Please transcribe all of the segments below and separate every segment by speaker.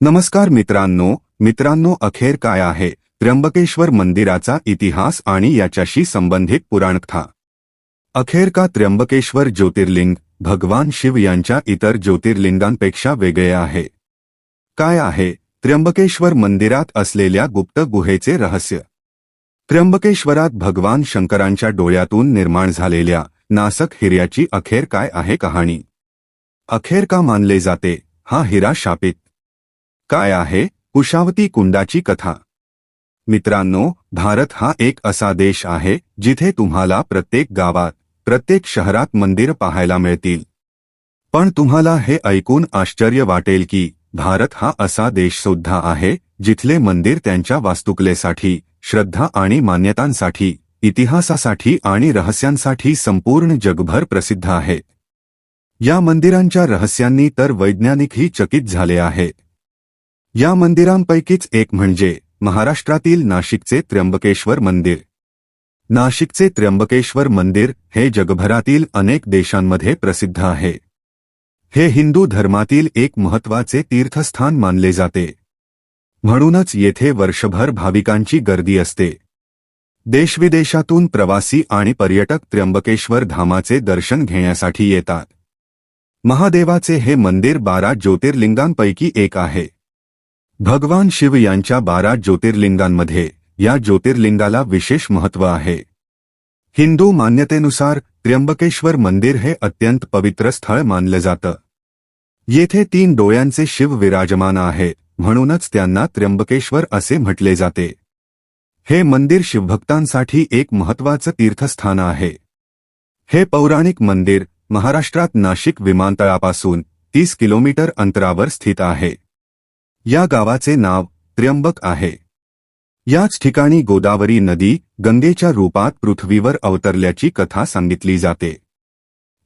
Speaker 1: नमस्कार मित्रांनो मित्रांनो अखेर काय आहे? त्र्यंबकेश्वर मंदिराचा इतिहास आणि याच्याशी संबंधित पुराणकथा. अखेर का त्र्यंबकेश्वर ज्योतिर्लिंग भगवान शिव यांच्या इतर ज्योतिर्लिंगांपेक्षा वेगळे आहे? काय आहे? त्र्यंबकेश्वर मंदिरात असलेल्या गुप्त गुहेचे रहस्य. त्र्यंबकेश्वरात भगवान शंकरांच्या डोळ्यातून निर्माण झालेल्या नासक हिऱ्याची अखेर काय आहे कहाणी? अखेर का मानले जाते? हा हिरा शापित काय आहे कुशावती कुंडाची कथा? मित्रांनो भारत हा एक असा देश आहे जिथे तुम्हाला प्रत्येक गावात प्रत्येक शहरात मंदिर पाहायला मिळतील. पण तुम्हाला हे ऐकून आश्चर्य वाटेल की भारत हा असा देश सुद्धा आहे जिथले मंदिर त्यांच्या वास्तुकलेसाठी श्रद्धा आणि मान्यतांसाठी इतिहासासाठी आणि रहस्यांसाठी संपूर्ण जगभर प्रसिद्ध आहे. या मंदिरांच्या रहस्यांनी तर वैज्ञानिकही चकित झाले आहेत या मंदिरांपैकीच एक म्हणजे महाराष्ट्रातील नाशिकचे त्र्यंबकेश्वर मंदिर. नाशिकचे त्र्यंबकेश्वर मंदिर हे जगभरातील अनेक देशांमध्ये प्रसिद्ध आहे. हे हिंदू धर्मातील एक महत्त्वाचे तीर्थस्थान मानले जाते. म्हणूनच येथे वर्षभर भाविकांची गर्दी असते. देशविदेशातून प्रवासी आणि पर्यटक त्र्यंबकेश्वर धामाचे दर्शन घेण्यासाठी येतात. महादेवाचे हे मंदिर बारा ज्योतिर्लिंगांपैकी एक आहे. भगवान शिव यांच्या बारा ज्योतिर्लिंगांमध्ये या ज्योतिर्लिंगाला विशेष महत्त्व आहे. हिंदू मान्यतेनुसार त्र्यंबकेश्वर मंदिर हे अत्यंत पवित्र स्थळ मानलं जातं. येथे तीन डोळ्यांचे शिव विराजमान आहे म्हणूनच त्यांना त्र्यंबकेश्वर असे म्हटले जाते. हे मंदिर शिवभक्तांसाठी एक महत्वाचं तीर्थस्थान आहे. हे पौराणिक मंदिर महाराष्ट्रात नाशिक विमानतळापासून तीस किलोमीटर अंतरावर स्थित आहे. या गावाचे नाव त्र्यंबक आहे. याच ठिकाणी गोदावरी नदी गंगेच्या रूपात पृथ्वीवर अवतरल्याची कथा सांगितली जाते.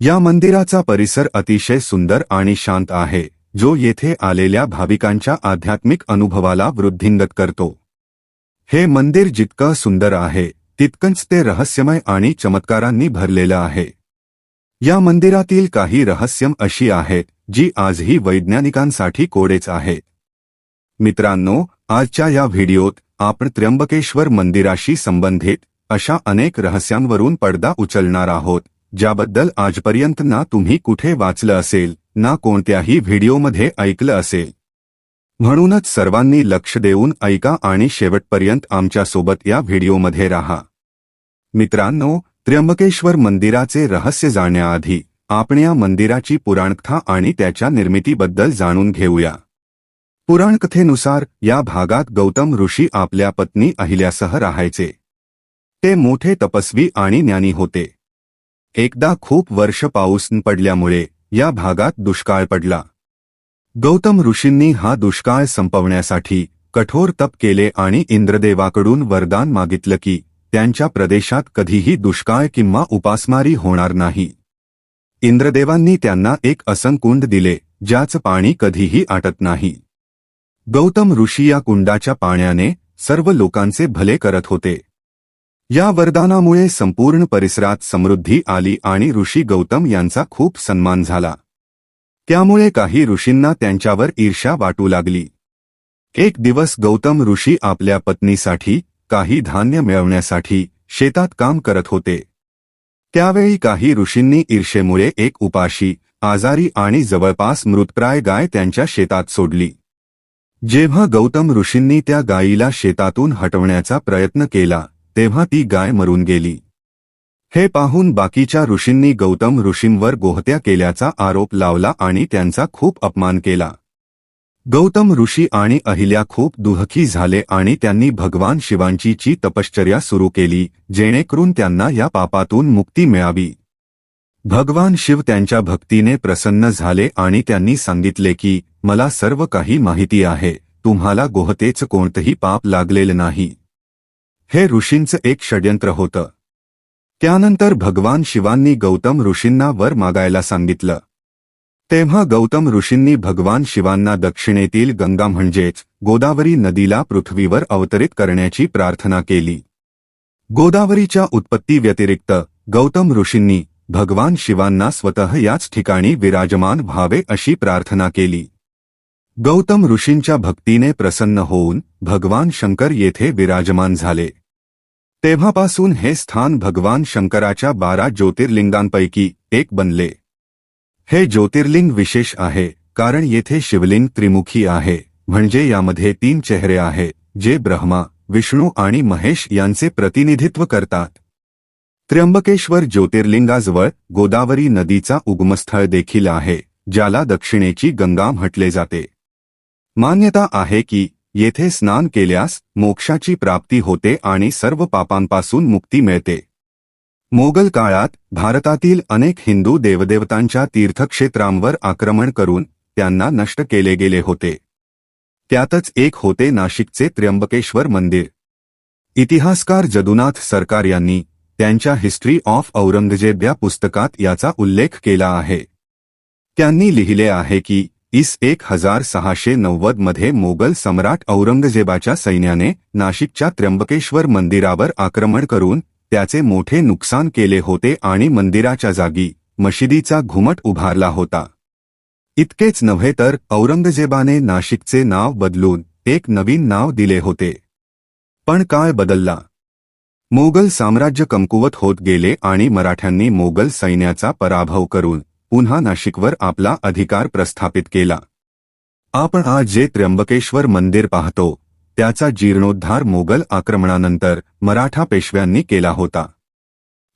Speaker 1: या मंदिराचा परिसर अतिशय सुंदर आणि शांत आहे जो येथे आलेल्या भाविकांच्या आध्यात्मिक अनुभवाला वृद्धिंगत करतो. हे मंदिर जितकं सुंदर आहे तितकंच ते रहस्यमय आणि चमत्कारांनी भरलेलं आहे. या मंदिरातील काही रहस्यम अशी आहेत जी आजही वैज्ञानिकांसाठी कोडेच आहेत मित्रांनो आजच्या या व्हिडिओत आपण त्र्यंबकेश्वर मंदिराशी संबंधित अशा अनेक रहस्यांवरून पडदा उचलणार आहोत ज्याबद्दल आजपर्यंत ना तुम्ही कुठे वाचलं असेल ना कोणत्याही व्हिडिओमध्ये ऐकलं असेल. म्हणूनच सर्वांनी लक्ष देऊन ऐका आणि शेवटपर्यंत आमच्यासोबत या व्हिडिओमध्ये राहा. मित्रांनो त्र्यंबकेश्वर मंदिराचे रहस्य जाण्याआधी आपण या मंदिराची पुराणकथा आणि त्याच्या निर्मितीबद्दल जाणून घेऊया. पुराणकथेनुसार या भागात गौतम ऋषी आपल्या पत्नी अहिल्यासह राहायचे. ते मोठे तपस्वी आणि ज्ञानी होते. एकदा खूप वर्ष पाऊस पडल्यामुळे या भागात दुष्काळ पडला. गौतम ऋषींनी हा दुष्काळ संपवण्यासाठी कठोर तप केले आणि इंद्रदेवाकडून वरदान मागितलं की त्यांच्या प्रदेशात कधीही दुष्काळ किंवा उपासमारी होणार नाही. इंद्रदेवांनी त्यांना एक असंकुंड दिले ज्याचं पाणी कधीही आटत नाही. गौतम ऋषी या कुंडाच्या पाण्याने सर्व लोकांचे भले करत होते. या वरदानामुळे संपूर्ण परिसरात समृद्धी आली आणि ऋषी गौतम यांचा खूप सन्मान झाला. त्यामुळे काही ऋषींना त्यांच्यावर ईर्ष्या वाटू लागली. एक दिवस गौतम ऋषी आपल्या पत्नीसाठी काही धान्य मिळवण्यासाठी शेतात काम करत होते. त्यावेळी काही ऋषींनी ईर्षेमुळे एक उपाशी आजारी आणि जवळपास मृतप्राय गाय त्यांच्या शेतात सोडली. जेव्हा गौतम ऋषींनी त्या गायीला शेतातून हटवण्याचा प्रयत्न केला तेव्हा ती गाय मरून गेली. हे पाहून बाकीच्या ऋषींनी गौतम ऋषींवर गोहत्या केल्याचा आरोप लावला आणि त्यांचा खूप अपमान केला. गौतम ऋषी आणि अहिल्या खूप दुहखी झाले आणि त्यांनी भगवान शिवांचीची तपश्चर्या सुरू केली जेणेकरून त्यांना या पापातून मुक्ती मिळावी. भगवान शिव त्यांच्या भक्तीने प्रसन्न झाले आणि त्यांनी सांगितले की मला सर्व काही माहिती आहे तुम्हाला गोहतेच कोणतंही पाप लागलेलं नाही. हे ऋषींचं एक षड्यंत्र होतं. त्यानंतर भगवान शिवांनी गौतम ऋषींना वर मागायला सांगितलं. तेव्हा गौतम ऋषींनी भगवान शिवांना दक्षिणेतील गंगा म्हणजेच गोदावरी नदीला पृथ्वीवर अवतरित करण्याची प्रार्थना केली. गोदावरीच्या उत्पत्ती व्यतिरिक्त गौतम ऋषींनी भगवान शिवांना स्वतः याच ठिकाणी विराजमान व्हावे अशी प्रार्थना केली. गौतम ऋषींच्या भक्तीने प्रसन्न होऊन भगवान शंकर येथे विराजमान झाले. तेव्हापासून हे स्थान भगवान शंकराच्या बारा ज्योतिर्लिंगांपैकी एक बनले. हे ज्योतिर्लिंग विशेष आहे कारण येथे शिवलिंग त्रिमुखी आहे म्हणजे यामध्ये तीन चेहरे आहेत जे ब्रह्मा विष्णू आणि महेश यांचे प्रतिनिधित्व करतात. त्र्यंबकेश्वर ज्योतिर्लिंगाजवळ गोदावरी नदीचा उगमस्थळ देखील आहे ज्याला दक्षिणेची गंगा म्हटले जाते. मान्यता आहे की येथे स्नान केल्यास मोक्षाची प्राप्ती होते आणि सर्व पापांपासून मुक्ती मिळते. मोगल काळात भारतातील अनेक हिंदू देवदेवतांच्या तीर्थक्षेत्रांवर आक्रमण करून त्यांना नष्ट केले गेले होते. त्यातच एक होते नाशिकचे त्र्यंबकेश्वर मंदिर. इतिहासकार जदुनाथ सरकार यांनी त्यांच्या हिस्ट्री ऑफ औरंगजेब या पुस्तकात याचा उल्लेख केला आहे. त्यांनी लिहिले आहे की इस एक हजार सहाशे नव्वदमध्ये मोगल सम्राट औरंगजेबाच्या सैन्याने नाशिकच्या त्र्यंबकेश्वर मंदिरावर आक्रमण करून त्याचे मोठे नुकसान केले होते आणि मंदिराच्या जागी मशिदीचा घुमट उभारला होता. इतकेच नव्हे तर औरंगजेबाने नाशिकचे नाव बदलून एक नवीन नाव दिले होते. पण काय बदलला. मोगल साम्राज्य कमकुवत होत गेले आणि मराठ्यांनी मोगल सैन्याचा पराभव करून पुन्हा नाशिकवर आपला अधिकार प्रस्थापित केला. आपण आज जे त्र्यंबकेश्वर मंदिर पाहतो त्याचा जीर्णोद्धार मोगल आक्रमणानंतर मराठा पेशव्यांनी केला होता.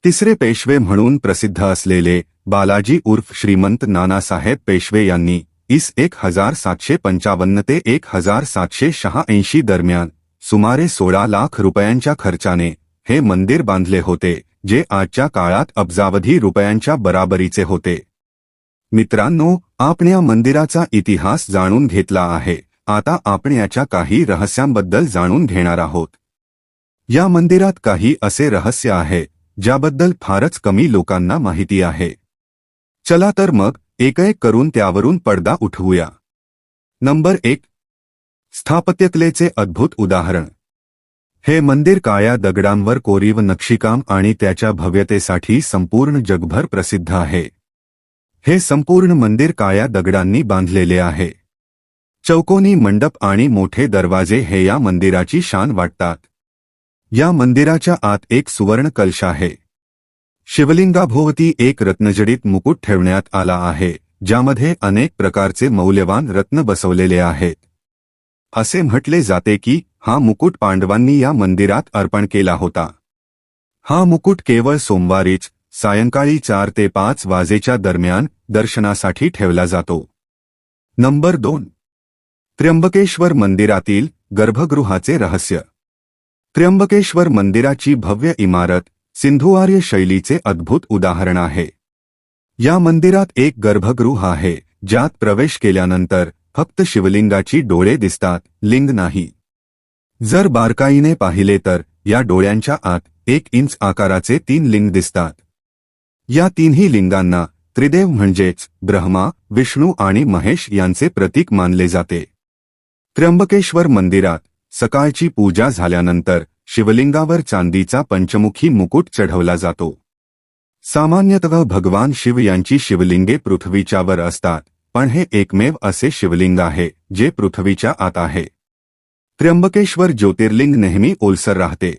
Speaker 1: तिसरे पेशवे म्हणून प्रसिद्ध असलेले बालाजी उर्फ श्रीमंत नानासाहेब पेशवे यांनी इस एक हजार सातशे पंचावन्न ते एक हजार सातशे शहाऐंशी दरम्यान सुमारे सोळा लाख रुपयांच्या खर्चाने हे मंदिर बांधले होते जे आजच्या काळात अब्जावधी रुपयांच्या बराबरीचे होते. मित्रांनो आपण या मंदिराचा इतिहास जाणून घेतला आहे. आता आपण याच्या काही रहस्यांबद्दल जाणून घेणार आहोत. या मंदिरात काही असे रहस्य आहे ज्याबद्दल फारच कमी लोकांना माहिती आहे. चला तर मग एक एक करून त्यावरून पडदा उठवूया. नंबर एक. स्थापत्यकलेचे अद्भुत उदाहरण. हे मंदिर काळ्या दगडांवर कोरीव नक्षीकाम आणि त्याच्या भव्यतेसाठी संपूर्ण जगभर प्रसिद्ध आहे. हे संपूर्ण मंदिर काळ्या दगडांनी बांधलेले आहे. चौकोनी मंडप आणि मोठे दरवाजे हे या मंदिराची शान वाटतात. या मंदिराच्या आत एक सुवर्ण कलश आहे. शिवलिंगाभोवती एक रत्नजडीत मुकुट ठेवण्यात आला आहे ज्यामध्ये अनेक प्रकारचे मौल्यवान रत्न बसवलेले आहेत. असे म्हटले जाते की हा मुकुट पांडवांनी या मंदिरात अर्पण केला होता. हा मुकुट केवळ सोमवारीच सायंकाळी चार ते पाच वाजेच्या दरम्यान दर्शनासाठी ठेवला जातो. नंबर दोन. त्र्यंबकेश्वर मंदिरातील गर्भगृहाचे रहस्य. त्र्यंबकेश्वर मंदिराची भव्य इमारत सिंधुआर्य शैलीचे अद्भुत उदाहरण आहे. या मंदिरात एक गर्भगृह आहे ज्यात प्रवेश केल्यानंतर फक्त शिवलिंगाची डोळे दिसतात लिंग नाही. जर बारकाईने पाहिले तर या डोळ्यांच्या आत एक इंच आकाराचे तीन लिंग दिसतात. या तिन्ही लिंगांना त्रिदेव म्हणजेच ब्रह्मा विष्णू आणि महेश यांचे प्रतीक मानले जाते. त्र्यंबकेश्वर मंदिरात सकाळची पूजा झाल्यानंतर शिवलिंगावर चांदीचा पंचमुखी मुकुट चढवला जातो. सामान्यतः भगवान शिव यांची शिवलिंगे पृथ्वीच्यावर असतात पण हे एकमेव असे शिवलिंग आहे जे पृथ्वीच्या आत आहे. त्र्यंबकेश्वर ज्योतिर्लिंग नेहमी ओलसर राहते.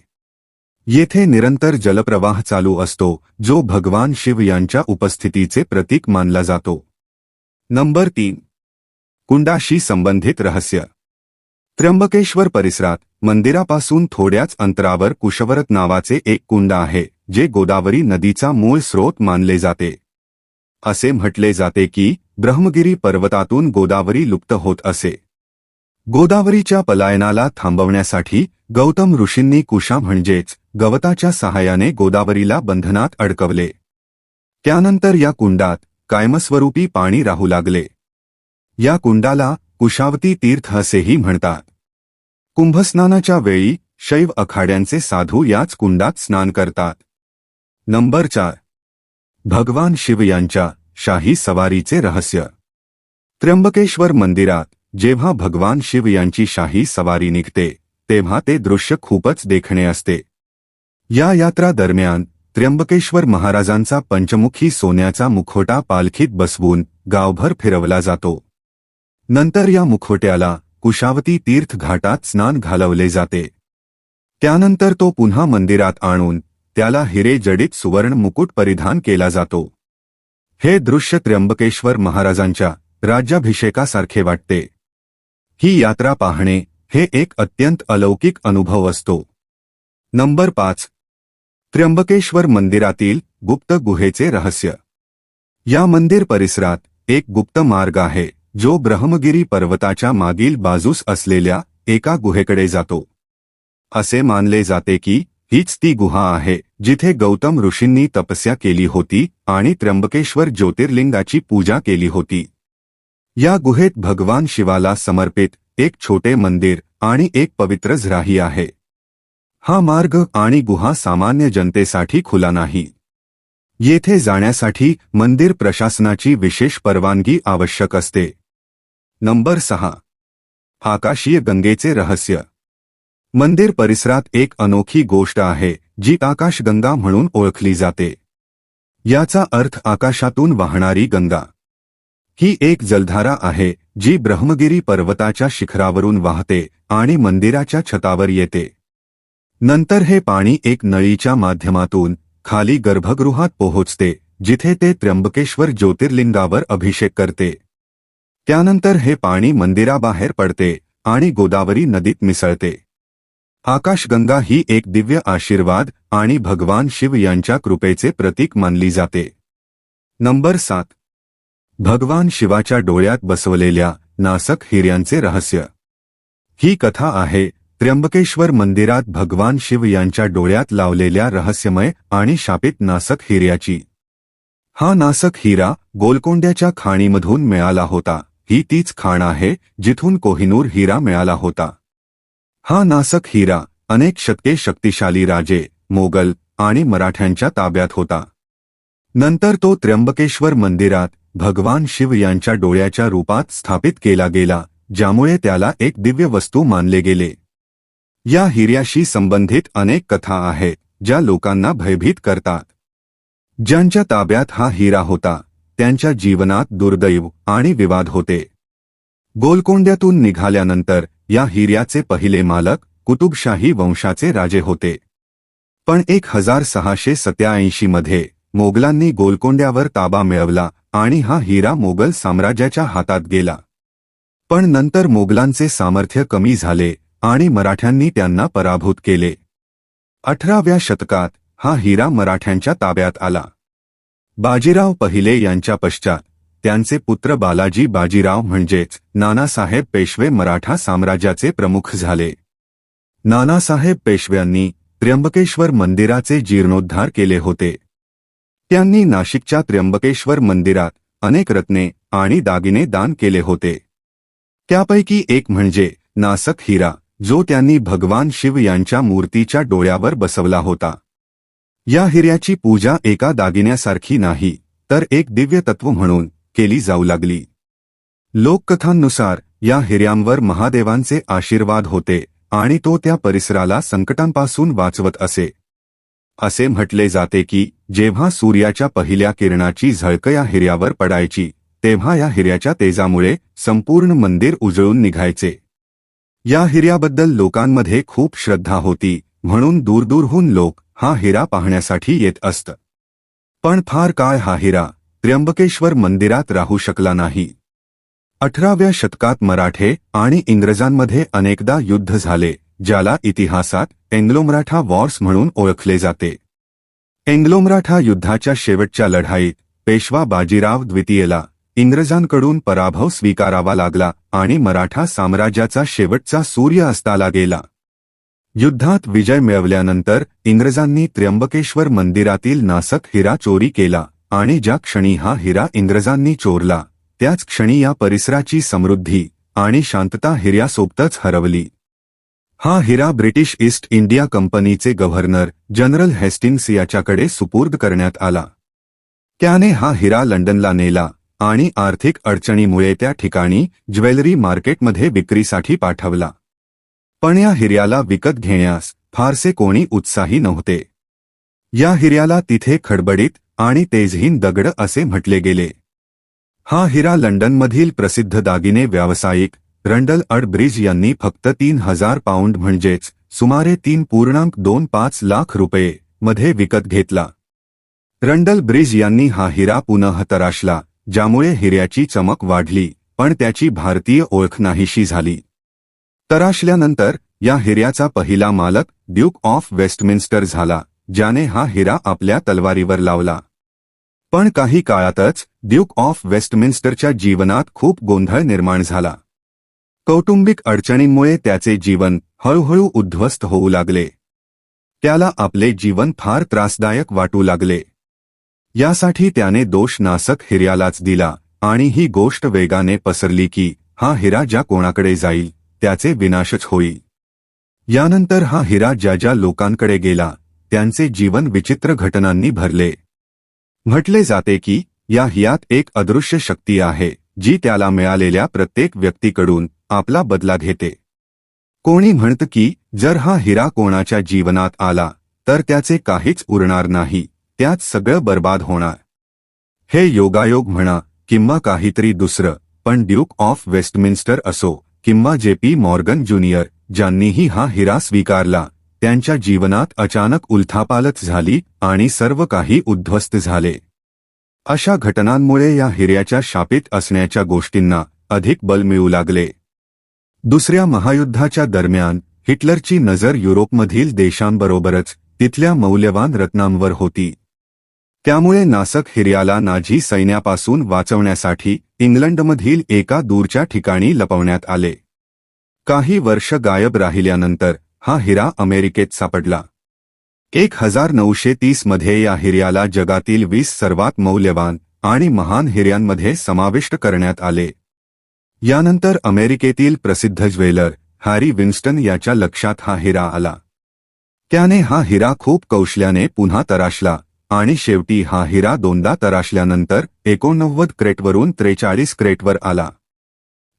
Speaker 1: येथे निरंतर जलप्रवाह चालू असतो जो भगवान शिव यांच्या उपस्थितीचे प्रतीक मानला जातो. नंबर तीन. कुंडाशी संबंधित रहस्य. त्र्यंबकेश्वर परिसरात मंदिरापासून थोड्याच अंतरावर कुशवरत नावाचे एक कुंड आहे जे गोदावरी नदीचा मूळ स्रोत मानले जाते. असे म्हटले जाते की ब्रह्मगिरी पर्वतातून गोदावरी लुप्त होत असे. गोदावरीच्या पलायनाला थांबवण्यासाठी गौतम ऋषींनी कुशा म्हणजेच गवताच्या सहाय्याने गोदावरीला बंधनात अडकवले. त्यानंतर या कुंडात कायमस्वरूपी पाणी राहू लागले. या कुंडाला कुशावती तीर्थ असेही म्हणतात. कुंभस्नानाच्या वेळी शैव अखाड्यांचे साधू याच कुंडात स्नान करतात. नंबर चार. भगवान शिव यांच्या शाही सवारीचे रहस्य. त्र्यंबकेश्वर मंदिरात जेव्हा भगवान शिव यांची शाही सवारी निघते तेव्हा ते दृश्य खूपच देखणे असते. या यात्रा दरम्यान त्र्यंबकेश्वर महाराजांचा पंचमुखी सोन्याचा मुखोटा पालखीत बसवून गावभर फिरवला जातो. नंतर या मुखोट्याला कुशावती तीर्थ घाटात स्नान घालवले जाते. त्यानंतर तो पुन्हा मंदिरात आणून त्याला हिरे जडित सुवर्ण मुकुट परिधान केला जातो. हे दृश्य त्र्यंबकेश्वर महाराजांच्या राज्याभिषेकासारखे वाटते. ही यात्रा पाहणे हे एक अत्यंत अलौकिक अनुभव असतो. नंबर पाच. त्र्यंबकेश्वर मंदिरातील गुप्त गुहेचे रहस्य. या मंदिर परिसरात एक गुप्त मार्ग आहे जो ब्रह्मगिरी पर्वताच्या मागील बाजूस असलेल्या एका गुहेकडे जातो. असे मानले जाते की हीच ती गुहा आहे जिथे गौतम ऋषींनी तपस्या केली होती आणि त्र्यंबकेश्वर ज्योतिर्लिंगाची पूजा केली होती. या गुहेत भगवान शिवाला समर्पित एक छोटे मंदिर आणि एक पवित्र झराही आहे. हा मार्ग आणि गुहा सामान्य जनतेसाठी खुला नाही. येथे जाण्यासाठी मंदिर प्रशासनाची विशेष परवानगी आवश्यक असते. नंबर सहा. आकाशीय गंगेचे रहस्य. मंदिर परिसरात एक अनोखी गोष्ट आहे जी आकाशगंगा म्हणून ओळखली जाते. याचा अर्थ आकाशातून वाहणारी गंगा. ही एक जलधारा आहे जी ब्रह्मगिरी पर्वताच्या शिखरावरून वाहते आणि मंदिराच्या छतावर येते. नंतर हे पाणी एक नळीच्या माध्यमातून खाली गर्भगृहात पोहोचते जिथे ते त्र्यंबकेश्वर ज्योतिर्लिंगावर अभिषेक करते. त्यानंतर हे पाणी मंदिराबाहेर पडते आणि गोदावरी नदीत मिसळते. आकाशगंगा ही एक दिव्य आशीर्वाद आणि भगवान शिव यांच्या कृपेचे प्रतीक मानली जाते. नंबर सात. भगवान शिवाच्या डोळ्यात बसवलेल्या नासक हिऱ्यांचे रहस्य. ही कथा आहे त्र्यंबकेश्वर मंदिरात भगवान शिव यांच्या डोळ्यात लावलेल्या रहस्यमय आणि शापित नासक हिऱ्याची हा नासक हिरा गोलकोंड्याच्या खाणीमधून मिळाला होता. ही तीच खाण आहे जिथून कोहिनूर हिरा मिळाला होता. हा नासक हिरा अनेक शतके शक्तिशाली राजे मोगल आणि मराठ्यांच्या ताब्यात होता. नंतर तो त्र्यंबकेश्वर मंदिरात भगवान शिव यांच्या डोळ्याच्या रूपात स्थापित केला गेला ज्यामुळे त्याला एक दिव्य वस्तू मानले गेले. या हिऱ्याशी संबंधित अनेक कथा आहेत ज्या लोकांना भयभीत करतात. ज्यांच्या ताब्यात हा हिरा होता त्यांच्या जीवनात दुर्दैव आणि विवाद होते. गोलकोंड्यातून निघाल्यानंतर या हिऱ्याचे पहिले मालक कुतुबशाही वंशाचे राजे होते. पण एक हजार सहाशे सत्याऐंशी मध्ये मोगलांनी गोलकोंड्यावर ताबा मिळवला आणि हा हिरा मोगल साम्राज्याच्या हातात गेला. पण नंतर मोगलांचे सामर्थ्य कमी झाले आणि मराठ्यांनी त्यांना पराभूत केले. अठराव्या शतकात हा हिरा मराठ्यांच्या ताब्यात आला. बाजीराव पहिले यांच्या पश्चात त्यांचे पुत्र बालाजी बाजीराव म्हणजेच नानासाहेब पेशवे मराठा साम्राज्याचे प्रमुख झाले. नानासाहेब पेशव्यांनी त्र्यंबकेश्वर मंदिराचे जीर्णोद्धार केले होते. त्यांनी नाशिकच्या त्र्यंबकेश्वर मंदिरात अनेक रत्ने आणि दागिने दान केले होते. त्यापैकी एक म्हणजे नासक हिरा जो त्यांनी भगवान शिव यांच्या मूर्तीच्या डोळ्यावर बसवला होता. या हिऱ्याची पूजा एका दागिन्यासारखी नाही तर एक दिव्य तत्व म्हणून केली जाऊ लागली. लोककथांनुसार या हिऱ्यांवर महादेवांचे आशीर्वाद होते आणि तो त्या परिसराला संकटांपासून वाचवत असे. असे म्हटले जाते की जेव्हा सूर्याच्या पहिल्या किरणाची झळक या हिऱ्यावर पडायची तेव्हा या हिऱ्याच्या तेजामुळे संपूर्ण मंदिर उजळून निघायचे. या हिऱ्याबद्दल लोकांमध्ये खूप श्रद्धा होती म्हणून दूरदूरहून लोक हा हिरा पाहण्यासाठी येत असत. पण फार काळ हा हिरा त्र्यंबकेश्वर मंदिरात राहू शकला नाही. अठराव्या शतकात मराठे आणि इंग्रजांमध्ये अनेकदा युद्ध झाले. ज्याला इतिहासात एंग्लोमराठा वॉर्स म्हणून ओळखले जाते. एंग्लोमराठा युद्धाच्या शेवटच्या लढाईत पेशवा बाजीराव द्वितीयला इंग्रजांकडून पराभव स्वीकारावा लागला आणि मराठा साम्राज्याचा शेवटचा सूर्य अस्ताला गेला. युद्धात विजय मिळवल्यानंतर इंग्रजांनी त्र्यंबकेश्वर मंदिरातील नासक हिरा चोरी केला आणि ज्या क्षणी हा हिरा इंग्रजांनी चोरला त्याच क्षणी या परिसराची समृद्धी आणि शांतता हिऱ्यासोबतच हरवली. हा हिरा ब्रिटिश ईस्ट इंडिया कंपनीचे गव्हर्नर जनरल हेस्टिंग्स याच्याकडे सुपूर्द करण्यात आला. त्याने हा हिरा लंडनला नेला आणि आर्थिक अडचणीमुळे त्या ठिकाणी ज्वेलरी मार्केटमध्ये विक्रीसाठी पाठवला. पण या हिऱ्याला विकत घेण्यास फारसे कोणी उत्साही नव्हते. या हिऱ्याला तिथे खडबडीत आणि तेजहीन दगड असे म्हटले गेले. हा हिरा लंडनमधील प्रसिद्ध दागिने व्यावसायिक रंडल अड ब्रिज यांनी फक्त तीन हजार पाऊंड म्हणजेच सुमारे तीन पूर्णांक दोन पाच लाख रुपये मध्ये विकत घेतला. रंडल ब्रिज यांनी हा हिरा पुनः तराशला ज्यामुळे हिऱ्याची चमक वाढली पण त्याची भारतीय ओळख नाहीशी झाली. तराशल्यानंतर या हिऱ्याचा पहिला मालक ड्यूक ऑफ वेस्टमिन्स्टर झाला ज्याने हा हिरा आपल्या तलवारीवर लावला. पण काही काळातच ड्यूक ऑफ वेस्टमिन्स्टरच्या जीवनात खूप गोंधळ निर्माण झाला. कौटुंबिक अडचणींमुळे त्याचे जीवन हळूहळू उद्ध्वस्त होऊ लागले. त्याला आपले जीवन फार त्रासदायक वाटू लागले. यासाठी त्याने दोष नासक दिला आणि ही गोष्ट वेगाने पसरली की हा हिरा ज्या कोणाकडे जाईल त्याचे विनाशच होईल. यानंतर हा हिरा ज्या ज्या लोकांकडे गेला त्यांचे जीवन विचित्र घटनांनी भरले. म्हटले जाते की या हियात एक अदृश्य शक्ती आहे जी त्याला मिळालेल्या प्रत्येक व्यक्तीकडून आपला बदला घेते. कोणी म्हणतं की जर हा हिरा कोणाच्या जीवनात आला तर त्याचे काहीच उरणार नाही त्यात सगळं बर्बाद होणार. हे योगायोग म्हणा किंवा काहीतरी दुसरं पण ड्यूक ऑफ वेस्टमिन्स्टर असो किंवा जे पी मॉर्गन ज्युनियर ज्यांनीही हा हिरा स्वीकारला त्यांच्या जीवनात अचानक उलथापालच झाली आणि सर्व काही उद्ध्वस्त झाले. अशा घटनांमुळे या हिऱ्याच्या शापित असण्याच्या गोष्टींना अधिक बल मिळू लागले. दुसऱ्या महायुद्धाच्या दरम्यान हिटलरची नजर युरोपमधील देशांबरोबरच तिथल्या मौल्यवान रत्नांवर होती. त्यामुळे नासक हिर्याला नाझी सैन्यापासून वाचवण्यासाठी इंग्लंडमधील एका दूरच्या ठिकाणी लपवण्यात आले. काही वर्ष गायब राहिल्यानंतर हा हिरा अमेरिकेत सापडला. एक हजार नऊशे तीसमध्ये या हिर्याला जगातील वीस सर्वात मौल्यवान आणि महान हिर्यांमध्ये समाविष्ट करण्यात आले. यानंतर अमेरिकेतील प्रसिद्ध ज्वेलर हॅरी विन्स्टन याच्या लक्षात हा हिरा आला. त्याने हा हिरा खूप कौशल्याने पुन्हा तराशला आणि शेवटी हा हिरा दोनदा तराशल्यानंतर एकोणनव्वद क्रेटवरून त्रेचाळीस क्रेटवर आला.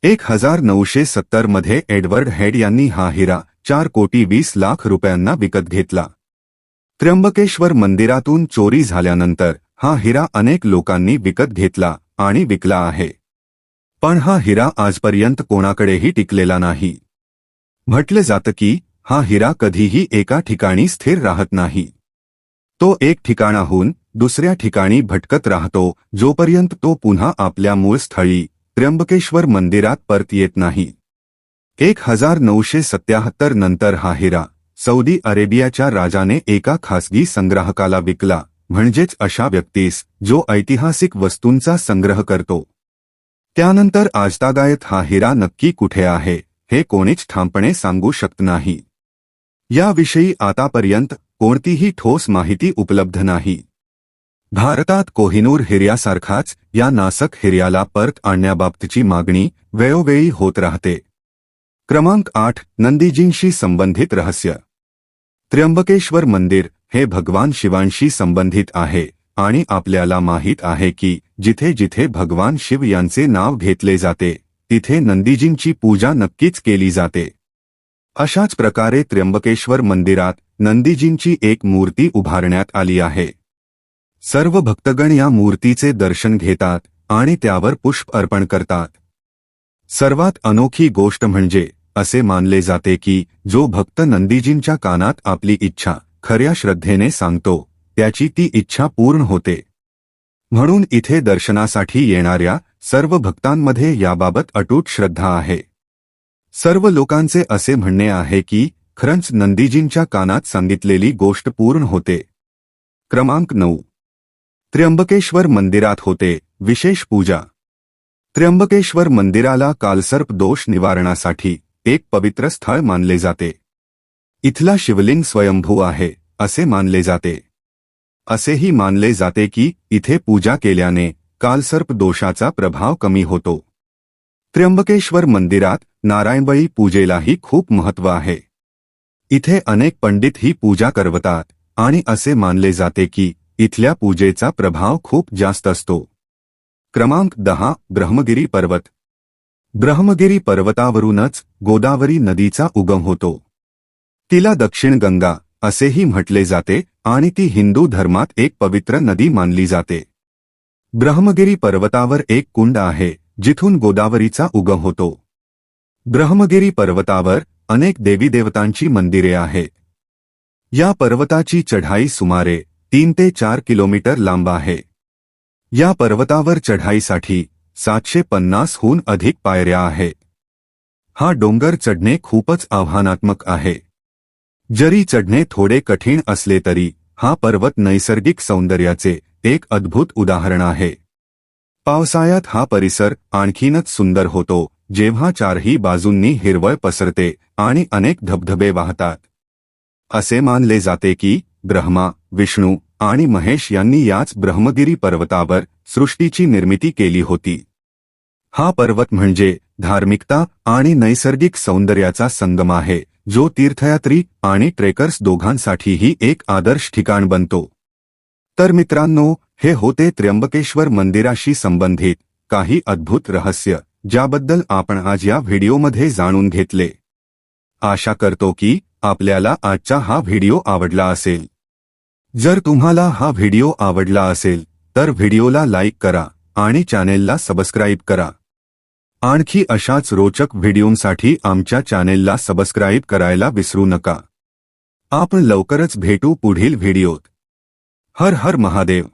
Speaker 1: एक हजार नऊशे सत्तरमध्ये एडवर्ड हेड यांनी हा हिरा चार कोटी वीस लाख रुपयांना विकत घेतला. त्र्यंबकेश्वर मंदिरातून चोरी झाल्यानंतर हा हिरा अनेक लोकांनी विकत घेतला आणि विकला आहे. पण हा हिरा आजपर्यंत कोणाकडेही टिकलेला नाही. म्हटलं जातं की हा हिरा कधीही एका ठिकाणी स्थिर राहत नाही. तो एक ठिकाणाहून दुसऱ्या ठिकाणी भटकत राहतो जोपर्यंत तो पुन्हा आपल्या मूळ स्थळी त्र्यंबकेश्वर मंदिरात परत येत नाही. एक हजार नऊशे सत्याहत्तर नंतर हा हिरा सौदी अरेबियाच्या राजाने एका खासगी संग्राहकाला विकला म्हणजेच अशा व्यक्तीस जो ऐतिहासिक वस्तूंचा संग्रह करतो. त्यानंतर आजतागायत हा हिरा नक्की कुठे आहे हे कोणीच ठामपणे सांगू शकत नाही. याविषयी आतापर्यंत कोणतीही ठोस माहिती उपलब्ध नाही. भारतात कोहिनूर हिर्यासारखाच या नासक हिर्याला परत आणण्याबाबतची मागणी वेळोवेळी होत राहते. क्रमांक आठ नंदीजींशी संबंधित रहस्य. त्र्यंबकेश्वर मंदिर हे भगवान शिवांशी संबंधित आहे. आणि आपल्याला माहीत आहे की जिथे जिथे भगवान शिव यांचे नाव घेतले जाते तिथे नंदीजींची पूजा नक्कीच केली जाते. अशाच प्रकारे त्र्यंबकेश्वर मंदिरात नंदीजींची एक मूर्ती उभारण्यात आली आहे. सर्व भक्तगण या मूर्तीचे दर्शन घेतात आणि त्यावर पुष्प अर्पण करतात. सर्वात अनोखी गोष्ट म्हणजे असे मानले जाते की जो भक्त नंदीजींच्या कानात आपली इच्छा खऱ्या श्रद्धेने सांगतो त्याची ती इच्छा पूर्ण होते. म्हणून इथे दर्शनासाठी येणाऱ्या सर्व भक्तांमध्ये याबाबत अटूट श्रद्धा आहे. सर्व लोकांचे असे म्हणणे आहे की, खरंच नंदीजींच्या कानात सांगितलेली गोष्ट पूर्ण होते. क्रमांक नऊ. त्र्यंबकेश्वर मंदिरात होते. विशेष पूजा. त्र्यंबकेश्वर मंदिराला कालसर्प दोष निवारणासाठी एक पवित्र स्थळ मानले जाते. इथला शिवलिंग स्वयंभू आहे, असे मानले जाते. असेही मानले जाते की इथे पूजा केल्याने कालसर्प दोषाचा प्रभाव कमी होतो. त्र्यंबकेश्वर मंदिरात नारायणबळी पूजेलाही खूप महत्त्व आहे. इथे अनेक पंडित ही पूजा करवतात आणि असे मानले जाते की इथल्या पूजेचा प्रभाव खूप जास्त असतो. क्रमांक दहा ब्रह्मगिरी पर्वत. ब्रह्मगिरी पर्वतावरूनच गोदावरी नदीचा उगम होतो. तिला दक्षिण गंगा असेही म्हटले जाते आणि ती हिंदू धर्मात एक पवित्र नदी मानली जाते. ब्रह्मगिरी पर्वतावर एक कुंड आहे जिथून गोदावरीचा उगम होतो. ब्रह्मगिरी पर्वतावर अनेक देवीदेवतांची मंदिरे आहेत या पर्वताची चढाई सुमारे तीन ते चार किलोमीटर लांब आहे. या पर्वतावर चढाईसाठी सातशे पन्नासहून अधिक पायऱ्या आहे. हा डोंगर चढणे खूपच आव्हानात्मक आहे. जरी चढणे थोडे कठीण असले तरी हा पर्वत नैसर्गिक सौंदर्याचे एक अद्भुत उदाहरण आहे. पावसाळ्यात हा परिसर आणखीनच सुंदर होतो जेव्हा चारही बाजूंनी हिरवळ पसरते आणि अनेक धबधबे वाहतात. असे मानले जाते की ब्रह्मा विष्णू आणि महेश यांनी याच ब्रह्मगिरी पर्वतावर सृष्टीची निर्मिती केली होती. हा पर्वत म्हणजे धार्मिकता आणि नैसर्गिक सौंदर्याचा संगम आहे जो तीर्थयात्री आणि ट्रेकर्स दोघांसाठीही एक आदर्श ठिकाण बनतो. तर मित्रांनो हे होते त्र्यंबकेश्वर मंदिराशी संबंधित काही अद्भुत रहस्य ज्याबद्दल आपण आज या व्हिडिओमध्ये जाणून घेतले. आशा करतो की आपल्याला आजचा हा व्हिडिओ आवडला असेल. जर तुम्हाला हा व्हिडिओ आवडला असेल तर व्हिडिओला लाईक करा आणि चॅनेलला सबस्क्राईब करा. आणखी अशाच रोचक व्हिडिओंसाठी आमच्या चॅनेलला सबस्क्राईब करायला विसरू नका. आपण लवकरच भेटू पुढील व्हिडिओत. हर हर महादेव.